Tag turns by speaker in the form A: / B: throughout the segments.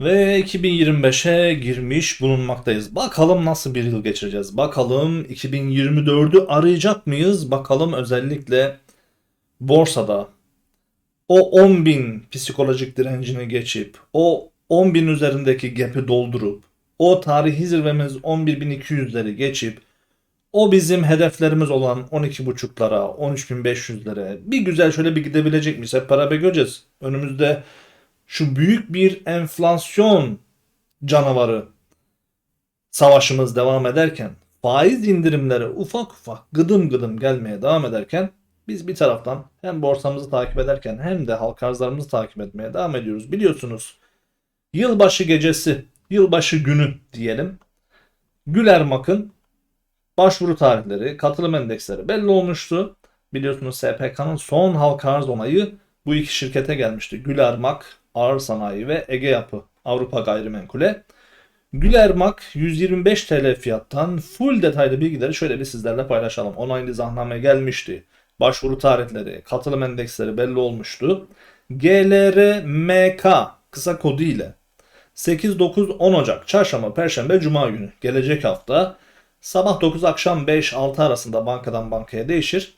A: Ve 2025'e girmiş bulunmaktayız. Bakalım nasıl bir yıl geçireceğiz. Bakalım 2024'ü arayacak mıyız? Bakalım özellikle borsada o 10.000 psikolojik direncini geçip o 10.000 üzerindeki gap'i doldurup o tarihi zirvemiz 11.200'leri geçip o bizim hedeflerimiz olan 12.5'lara, 13.500'lere bir güzel şöyle bir gidebilecek miyiz? Hep beraber göreceğiz. Önümüzde şu büyük bir enflasyon canavarı savaşımız devam ederken faiz indirimleri ufak ufak gıdım gıdım gelmeye devam ederken biz bir taraftan hem borsamızı takip ederken hem de halka arzlarımızı takip etmeye devam ediyoruz. Biliyorsunuz yılbaşı gecesi, yılbaşı günü diyelim. Gülermak'ın başvuru tarihleri, katılım endeksleri belli olmuştu. Biliyorsunuz SPK'nın son halka arz onayı bu iki şirkete gelmişti. Gülermak, Ağır Sanayi ve Ege Yapı Avrupa Gayrimenkul'e. Gülermak 125 TL fiyattan full detaylı bilgileri şöyle bir sizlerle paylaşalım. Onaylı zahname gelmişti. Başvuru tarihleri, katılım endeksleri belli olmuştu. GLRMK kısa kodu ile 8, 9, 10 Ocak, Çarşamba, Perşembe, Cuma günü gelecek hafta sabah 9 akşam 5 6 arasında bankadan bankaya değişir.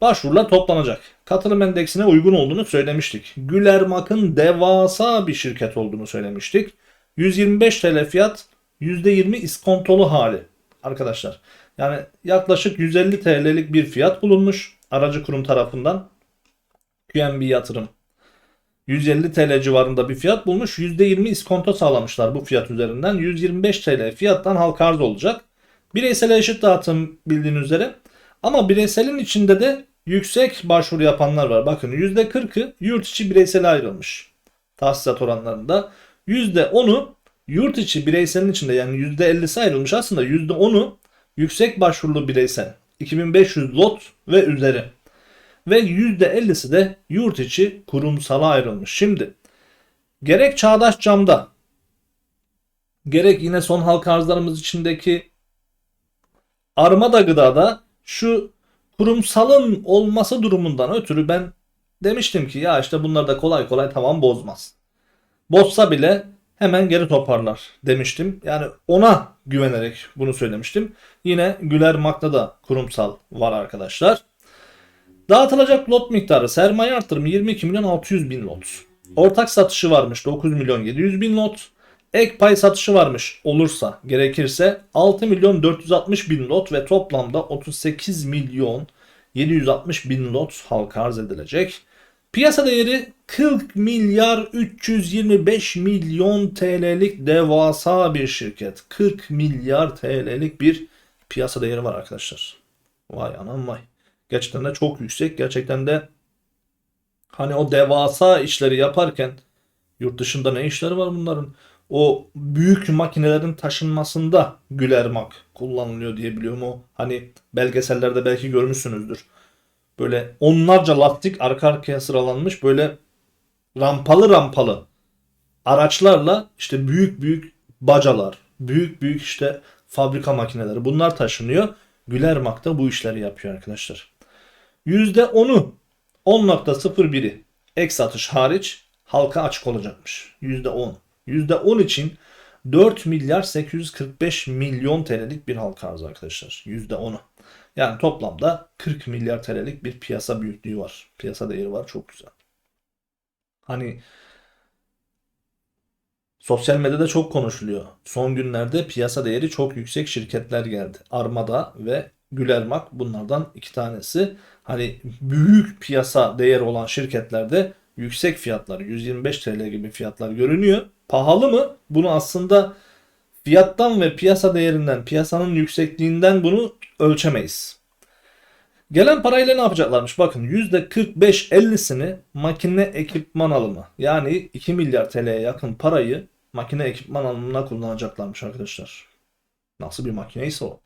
A: Başvurular toplanacak. Katılım endeksine uygun olduğunu söylemiştik. Gülermak'ın devasa bir şirket olduğunu söylemiştik. 125 TL fiyat %20 iskontolu hali arkadaşlar. Yani yaklaşık 150 TL'lik bir fiyat bulunmuş aracı kurum tarafından. QNB yatırım 150 TL civarında bir fiyat bulmuş. %20 iskonto sağlamışlar bu fiyat üzerinden. 125 TL fiyattan halka arz olacak. Bireysel eşit dağıtım bildiğiniz üzere. Ama bireyselin içinde de yüksek başvuru yapanlar var. Bakın %40'ı yurt içi bireysel ayrılmış. Tahsisat oranlarında. %10'u yurt içi bireyselin içinde yani %50'si ayrılmış. Aslında %10'u yüksek başvurulu bireysel. 2500 lot ve üzeri. Ve %50'si de yurt içi kurumsala ayrılmış. Şimdi gerek Çağdaş Cam'da gerek yine son halka arzlarımız içindeki Armada Gıda'da şu kurumsalın olması durumundan ötürü ben demiştim ki ya işte bunlar da kolay kolay tamam bozmaz. Bozsa bile hemen geri toparlar demiştim. Yani ona güvenerek bunu söylemiştim. Yine Güler Mak'ta da kurumsal var arkadaşlar. Dağıtılacak lot miktarı sermaye artırımı 22 milyon 600 bin lot. Ortak satışı varmış 9 milyon 700 bin lot. Ek pay satışı varmış olursa gerekirse 6 milyon 460 bin lot ve toplamda 38 milyon 760 bin lot halka arz edilecek. Piyasa değeri 40 milyar 325 milyon TL'lik devasa bir şirket. 40 milyar TL'lik bir piyasa değeri var arkadaşlar. Vay anam vay. Gerçekten de çok yüksek. Gerçekten de hani o devasa işleri yaparken yurt dışında ne işleri var bunların? O büyük makinelerin taşınmasında gülermak kullanılıyor diye biliyorum o. Hani belgesellerde belki görmüşsünüzdür. Böyle onlarca lastik arka arkaya sıralanmış böyle rampalı rampalı araçlarla işte büyük büyük bacalar, büyük büyük işte fabrika makineleri bunlar taşınıyor. Gülermak da bu işleri yapıyor arkadaşlar. %10'u 10.01'i ek satış hariç halka açık olacakmış. %10. %10 için 4 milyar 845 milyon TL'lik bir halka arz arkadaşlar. %10'u. Yani toplamda 40 milyar TL'lik bir piyasa büyüklüğü var. Piyasa değeri var. Çok güzel. Hani sosyal medyada çok konuşuluyor. Son günlerde piyasa değeri çok yüksek şirketler geldi. Armada ve Gülermak bunlardan iki tanesi. Hani büyük piyasa değeri olan şirketlerde yüksek fiyatlar 125 TL gibi fiyatlar görünüyor. Pahalı mı? Bunu aslında fiyattan ve piyasa değerinden, piyasanın yüksekliğinden bunu ölçemeyiz. Gelen parayla ne yapacaklarmış? Bakın %45-50'sini makine ekipman alımı yani 2 milyar TL'ye yakın parayı makine ekipman alımına kullanacaklarmış arkadaşlar. Nasıl bir makine ise o.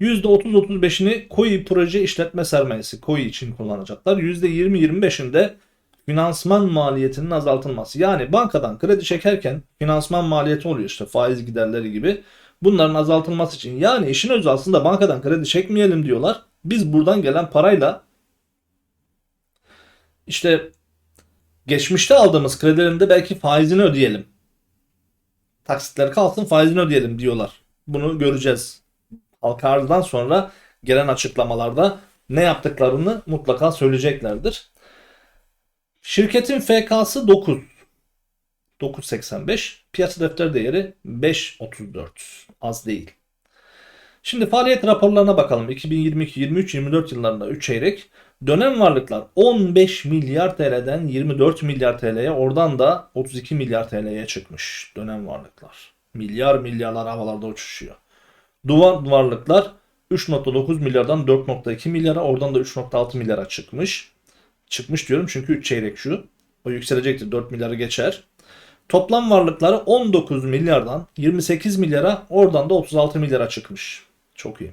A: %30-35'ini KOİ proje işletme sermayesi KOİ için kullanacaklar. %20-25'inde finansman maliyetinin azaltılması. Yani bankadan kredi çekerken finansman maliyeti oluyor işte faiz giderleri gibi. Bunların azaltılması için yani işin özü aslında bankadan kredi çekmeyelim diyorlar. Biz buradan gelen parayla işte geçmişte aldığımız kredilerin de belki faizini ödeyelim Taksitler kalsın faizini ödeyelim diyorlar. Bunu göreceğiz. Halka sonra gelen açıklamalarda ne yaptıklarını mutlaka söyleyeceklerdir. Şirketin FK'sı 9. 9.85. Piyasa defter değeri 5.34. Az değil. Şimdi faaliyet raporlarına bakalım. 2022, 23, 24 yıllarında 3 çeyrek. Dönem varlıklar 15 milyar TL'den 24 milyar TL'ye oradan da 32 milyar TL'ye çıkmış dönem varlıklar. Milyar milyarlar havalarda uçuşuyor. Duvar varlıklar 3.9 milyardan 4.2 milyara oradan da 3.6 milyara çıkmış. Çıkmış diyorum çünkü 3 çeyrek şu. O yükselecektir 4 milyarı geçer. Toplam varlıkları 19 milyardan 28 milyara oradan da 36 milyara çıkmış. Çok iyi.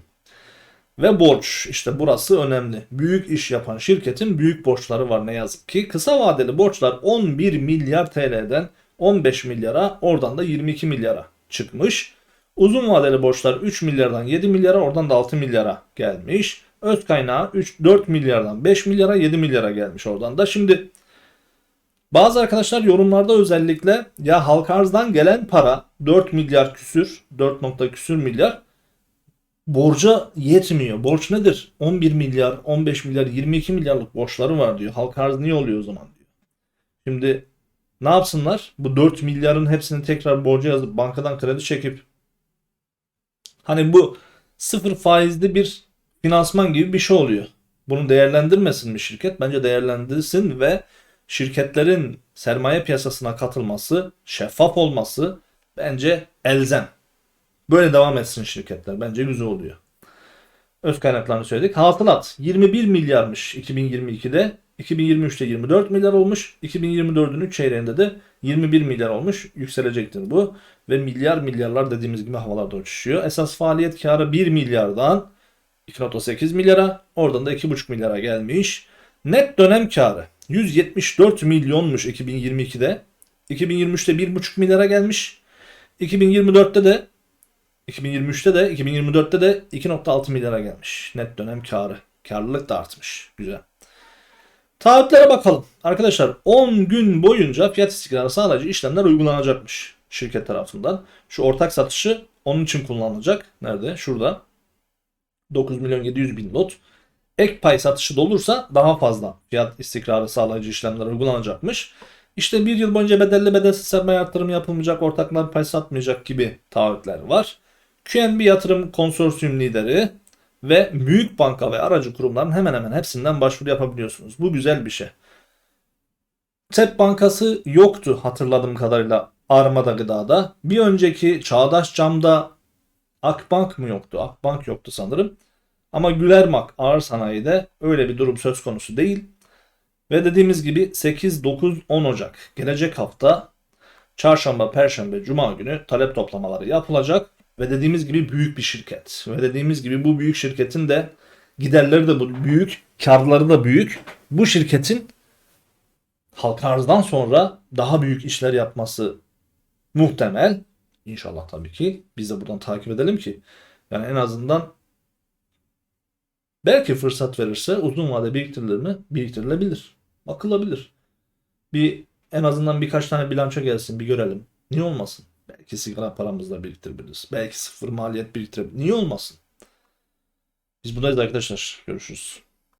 A: Ve borç işte burası önemli. Büyük iş yapan şirketin büyük borçları var ne yazık ki. Kısa vadeli borçlar 11 milyar TL'den 15 milyara oradan da 22 milyara çıkmış. Uzun vadeli borçlar 3 milyardan 7 milyara oradan da 6 milyara gelmiş. Öz kaynağı 3 4 milyardan 5 milyara 7 milyara gelmiş oradan da. Şimdi bazı arkadaşlar yorumlarda özellikle ya halka arzdan gelen para 4 milyar küsür 4 nokta küsür milyar borca yetmiyor. Borç nedir? 11 milyar, 15 milyar, 22 milyarlık borçları var diyor. Halka arz niye oluyor o zaman diyor. Şimdi ne yapsınlar? Bu 4 milyarın hepsini tekrar borca yazıp bankadan kredi çekip hani bu sıfır faizli bir finansman gibi bir şey oluyor. Bunu değerlendirmesin mi şirket? Bence değerlendirsin ve şirketlerin sermaye piyasasına katılması, şeffaf olması bence elzem. Böyle devam etsin şirketler. Bence güzel oluyor. Öz kaynaklarını söyledik. Hasılat 21 milyarmış 2022'de. 2023'te 24 milyar olmuş. 2024'ün 3 çeyreğinde de 21 milyar olmuş. Yükselecektir bu. Ve milyar milyarlar dediğimiz gibi havalarda uçuşuyor. Esas faaliyet karı 1 milyardan 2.8 milyara. Oradan da 2.5 milyara gelmiş. Net dönem karı 174 milyonmuş 2022'de. 2023'te 1.5 milyara gelmiş. 2024'te de 2023'te de 2024'te de 2.6 milyara gelmiş. Net dönem karı. Karlılık da artmış. Güzel. Taahhütlere bakalım. Arkadaşlar 10 gün boyunca fiyat istikrarı sağlayıcı işlemler uygulanacakmış şirket tarafından. Şu ortak satışı onun için kullanılacak. Nerede? Şurada. 9 milyon 700 bin lot. Ek pay satışı da olursa daha fazla fiyat istikrarı sağlayıcı işlemler uygulanacakmış. İşte bir yıl boyunca bedelli bedelsiz sermaye yatırım yapılmayacak, ortaklar pay satmayacak gibi taahhütler var. QNB yatırım konsorsiyum lideri ve büyük banka ve aracı kurumların hemen hemen hepsinden başvuru yapabiliyorsunuz. Bu güzel bir şey. TEP Bankası yoktu hatırladığım kadarıyla Armada Gıda'da. Bir önceki Çağdaş Cam'da Akbank mı yoktu? Akbank yoktu sanırım. Ama Gülermak ağır sanayide öyle bir durum söz konusu değil. Ve dediğimiz gibi 8, 9, 10 Ocak gelecek hafta çarşamba, perşembe, cuma günü talep toplamaları yapılacak. Ve dediğimiz gibi büyük bir şirket. Ve dediğimiz gibi bu büyük şirketin de giderleri de büyük, karları da büyük. Bu şirketin halka arzdan sonra daha büyük işler yapması muhtemel. İnşallah tabii ki. Biz de buradan takip edelim ki. Yani en azından belki fırsat verirse uzun vade biriktirilir mi? Biriktirilebilir. Bakılabilir. Bir en azından birkaç tane bilanço gelsin bir görelim. Niye olmasın? Belki sigara paramızla biriktirebiliriz. Belki sıfır maliyet biriktirebiliriz. Niye olmasın? Biz buradayız arkadaşlar. Görüşürüz.